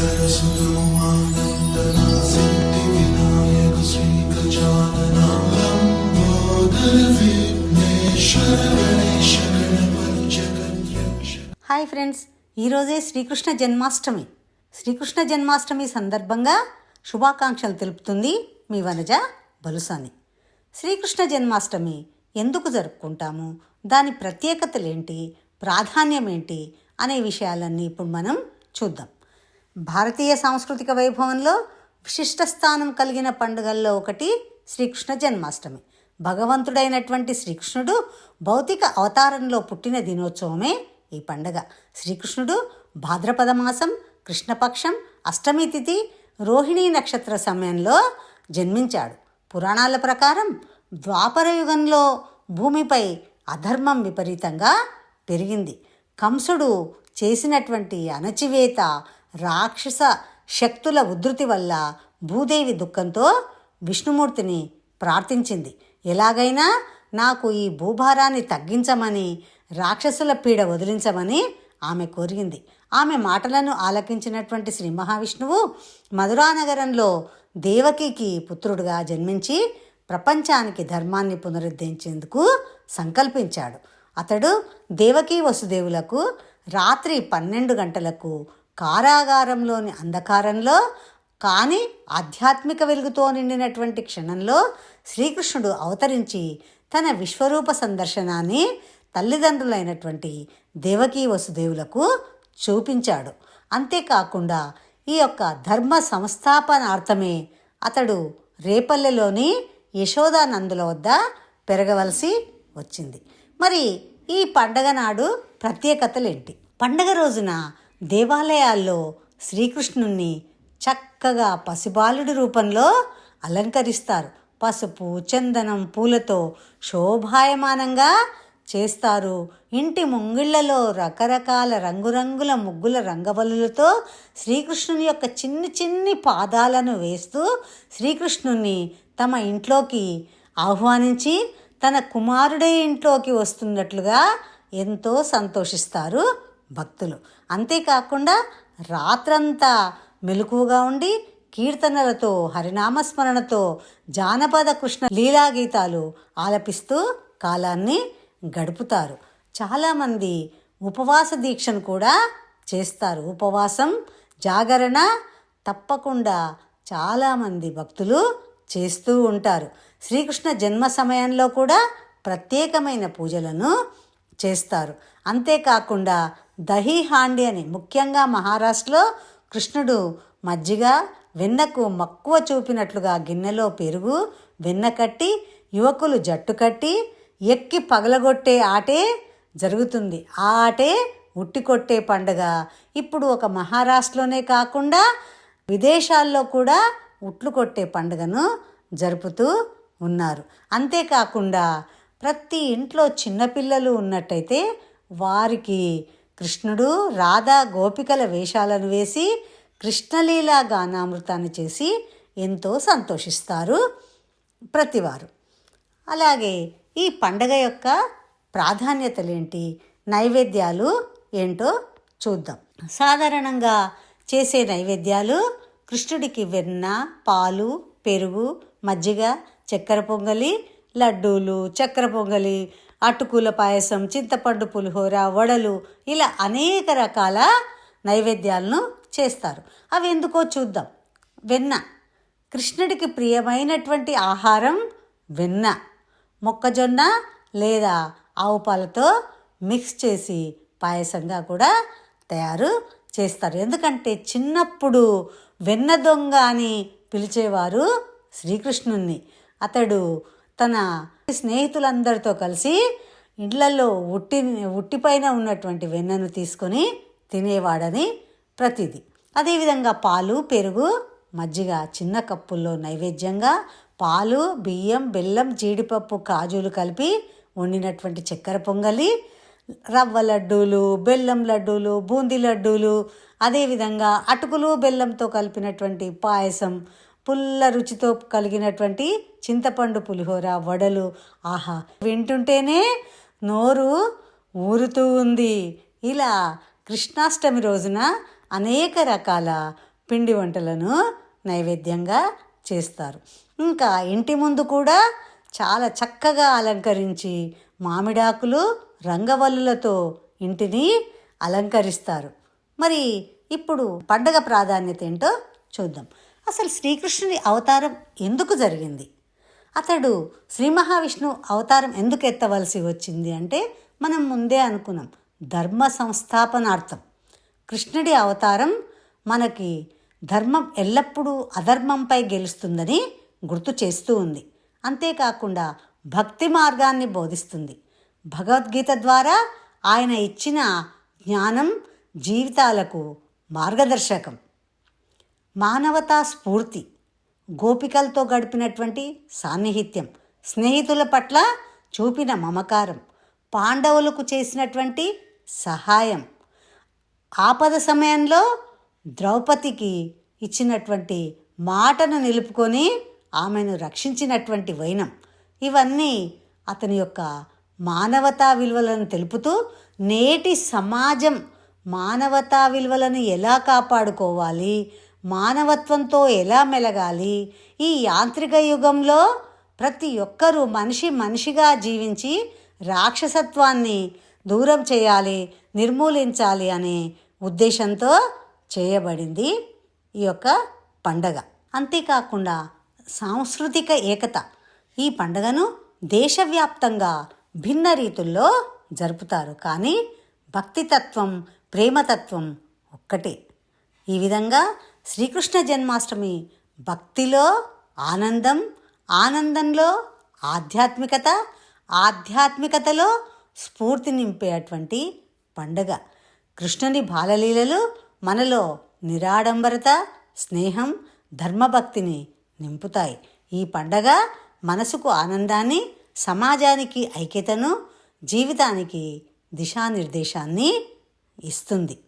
Hi friends ఈరోజే శ్రీకృష్ణ జన్మాష్టమి. శ్రీకృష్ణ జన్మాష్టమి సందర్భంగా శుభాకాంక్షలు తెలుపుతుంది మీ వనజ బలుసాని. శ్రీకృష్ణ జన్మాష్టమి ఎందుకు జరుపుకుంటాము? దాని ప్రత్యేకతలేంటి ప్రాధాన్యం ఏంటి? అనే విషయాలన్నీ ఇప్పుడు మనం చూద్దాం. భారతీయ సాంస్కృతిక వైభవంలో విశిష్ట స్థానం కలిగిన పండుగల్లో ఒకటి శ్రీకృష్ణ జన్మాష్టమి. భగవంతుడైనటువంటి శ్రీకృష్ణుడు భౌతిక అవతారంలో పుట్టిన దినోత్సవమే ఈ పండుగ. శ్రీకృష్ణుడు భాద్రపద మాసం కృష్ణపక్షం అష్టమి తిథి రోహిణీ నక్షత్ర సమయంలో జన్మించాడు. పురాణాల ప్రకారం ద్వాపర యుగంలో భూమిపై అధర్మం విపరీతంగా పెరిగింది. కంసుడు చేసినటువంటి అణచివేత రాక్షస శక్తుల ఉధృతి వల్ల భూదేవి దుఃఖంతో విష్ణుమూర్తిని ప్రార్థించింది. ఎలాగైనా నాకు ఈ భూభారాన్ని తగ్గించమని రాక్షసుల పీడ వదిలించమని ఆమె కోరింది. ఆమె మాటలను ఆలకించినటువంటి శ్రీ మహావిష్ణువు మధురానగరంలో దేవకికి పుత్రుడుగా జన్మించి ప్రపంచానికి ధర్మాన్ని పునరుద్ధరించేందుకు సంకల్పించాడు. అతడు దేవకీ వసుదేవులకు రాత్రి పన్నెండు గంటలకు కారాగారంలోని అంధకారంలో కానీ ఆధ్యాత్మిక వెలుగుతో నిండినటువంటి క్షణంలో శ్రీకృష్ణుడు అవతరించి తన విశ్వరూప సందర్శనాన్ని తల్లిదండ్రులైనటువంటి దేవకీ వసుదేవులకు చూపించాడు. అంతేకాకుండా ఈ యొక్క ధర్మ సంస్థాపనార్థమే అతడు రేపల్లెలోని యశోదానందుల వద్ద పెరగవలసి వచ్చింది. మరి ఈ పండగ నాడు ప్రత్యేకతలేంటి? పండగ రోజున దేవాలయాల్లో శ్రీకృష్ణుణ్ణి చక్కగా పసిబాలుడి రూపంలో అలంకరిస్తారు. పసుపు చందనం పూలతో శోభాయమానంగా చేస్తారు. ఇంటి ముంగిళ్ళలో రకరకాల రంగురంగుల ముగ్గుల రంగవల్లులతో శ్రీకృష్ణుని యొక్క చిన్ని చిన్ని పాదాలను వేస్తూ శ్రీకృష్ణుని తమ ఇంట్లోకి ఆహ్వానించి తన కుమారుడే ఇంట్లోకి వస్తున్నట్లుగా ఎంతో సంతోషిస్తారు భక్తులు. అంతేకాకుండా రాత్రంతా మెలకువగా ఉండి కీర్తనలతో హరినామస్మరణతో జానపద కృష్ణ లీలాగీతాలు ఆలపిస్తూ కాలాన్ని గడుపుతారు. చాలామంది ఉపవాస దీక్షను కూడా చేస్తారు. ఉపవాసం జాగరణ తప్పకుండా చాలామంది భక్తులు చేస్తూ ఉంటారు. శ్రీకృష్ణ జన్మ సమయంలో కూడా ప్రత్యేకమైన పూజలను చేస్తారు. అంతేకాకుండా దహీ హాండి అని ముఖ్యంగా మహారాష్ట్రలో కృష్ణుడు మజ్జిగ వెన్నకు మక్కువ చూపినట్లుగా గిన్నెలో పెరుగు వెన్న కట్టి యువకులు జట్టు కట్టి ఎక్కి పగలగొట్టే ఆటే జరుగుతుంది. ఆ ఆటే ఉట్టి కొట్టే పండుగ. ఇప్పుడు ఒక మహారాష్ట్రలోనే కాకుండా విదేశాల్లో కూడా ఉట్లు కొట్టే పండుగను జరుపుతూ ఉన్నారు. అంతేకాకుండా ప్రతి ఇంట్లో చిన్నపిల్లలు ఉన్నట్టయితే వారికి కృష్ణుడు రాధా గోపికల వేషాలను వేసి కృష్ణలీలా గానామృతాన్ని చేసి ఎంతో సంతోషిస్తారు ప్రతివారు. అలాగే ఈ పండగ యొక్క ప్రాధాన్యతలేంటి? నైవేద్యాలు ఏంటో చూద్దాం. సాధారణంగా చేసే నైవేద్యాలు కృష్ణుడికి వెన్న పాలు పెరుగు మజ్జిగ చక్కెర పొంగలి లడ్డూలు చక్కెర పొంగలి అటుకుల పాయసం చింతపండు పులిహోర వడలు ఇలా అనేక రకాల నైవేద్యాలను చేస్తారు. అవి ఎందుకో చూద్దాం. వెన్న. కృష్ణుడికి ప్రియమైనటువంటి ఆహారం వెన్న. మొక్కజొన్న లేదా ఆవు పాలతో మిక్స్ చేసి పాయసంగా కూడా తయారు చేస్తారు. ఎందుకంటే చిన్నప్పుడు వెన్న దొంగ అని పిలిచేవారు శ్రీకృష్ణుణ్ణి. అతడు తన స్నేహితులందరితో కలిసి ఇళ్ళలో ఉట్టి ఉట్టిపైన ఉన్నటువంటి వెన్నను తీసుకొని తినేవాడని ప్రతిది. అదేవిధంగా పాలు పెరుగు మజ్జిగ చిన్న కప్పుల్లో నైవేద్యంగా పాలు బియ్యం బెల్లం జీడిపప్పు కాజులు కలిపి వండినటువంటి చక్కెర పొంగలి రవ్వ లడ్డూలు బెల్లం లడ్డూలు బూందీ లడ్డూలు అదేవిధంగా అటుకులు బెల్లంతో కలిపినటువంటి పాయసం పుల్ల రుచితో కలిగినటువంటి చింతపండు పులిహోర వడలు. ఆహా వింటుంటేనే నోరు ఊరుతూ ఉంది. ఇలా కృష్ణాష్టమి రోజున అనేక రకాల పిండి వంటలను నైవేద్యంగా చేస్తారు. ఇంకా ఇంటి ముందు కూడా చాలా చక్కగా అలంకరించి మామిడాకులు రంగవల్లులతో ఇంటిని అలంకరిస్తారు. మరి ఇప్పుడు పండగ ప్రాధాన్యత ఏంటో చూద్దాం. అసలు శ్రీకృష్ణుని అవతారం ఎందుకు జరిగింది? అతడు శ్రీ మహావిష్ణువు అవతారం ఎందుకు ఎత్తవలసి వచ్చింది అంటే మనం ముందే అనుకున్నాం. ధర్మ సంస్థాపనార్థం. కృష్ణుడి అవతారం మనకి ధర్మం ఎల్లప్పుడూ అధర్మంపై గెలుస్తుందని గుర్తు చేస్తూ ఉంది. అంతేకాకుండా భక్తి మార్గాన్ని బోధిస్తుంది. భగవద్గీత ద్వారా ఆయన ఇచ్చిన జ్ఞానం జీవితాలకు మార్గదర్శకం. మానవతా స్ఫూర్తి గోపికలతో గడిపినటువంటి సాన్నిహిత్యం స్నేహితుల పట్ల చూపిన మమకారం పాండవులకు చేసినటువంటి సహాయం ఆపద సమయంలో ద్రౌపదికి ఇచ్చినటువంటి మాటను నిలుపుకొని ఆమెను రక్షించినటువంటి వైనం. ఇవన్నీ అతని యొక్క మానవతా విలువలను తెలుపుతూ నేటి సమాజం మానవతా విలువలను ఎలా కాపాడుకోవాలి మానవత్వంతో ఎలా మెలగాలి? ఈ యాంత్రిక యుగంలో ప్రతి ఒక్కరూ మనిషి మనిషిగా జీవించి రాక్షసత్వాన్ని దూరం చేయాలి నిర్మూలించాలి అనే ఉద్దేశంతో చేయబడింది ఈ యొక్క పండగ. అంతేకాకుండా సాంస్కృతిక ఏకత ఈ పండగను దేశవ్యాప్తంగా భిన్న రీతుల్లో జరుపుతారు. కానీ భక్తితత్వం ప్రేమతత్వం ఒక్కటే. ఈ విధంగా శ్రీకృష్ణ జన్మాష్టమి. భక్తిలో ఆనందం ఆనందంలో ఆధ్యాత్మికత ఆధ్యాత్మికతలో స్ఫూర్తి నింపేటువంటి పండగ. కృష్ణుని బాలలీలలు మనలో నిరాడంబరత స్నేహం ధర్మభక్తిని నింపుతాయి. ఈ పండగ మనసుకు ఆనందాన్ని సమాజానికి ఐక్యతను జీవితానికి దిశానిర్దేశాన్ని ఇస్తుంది.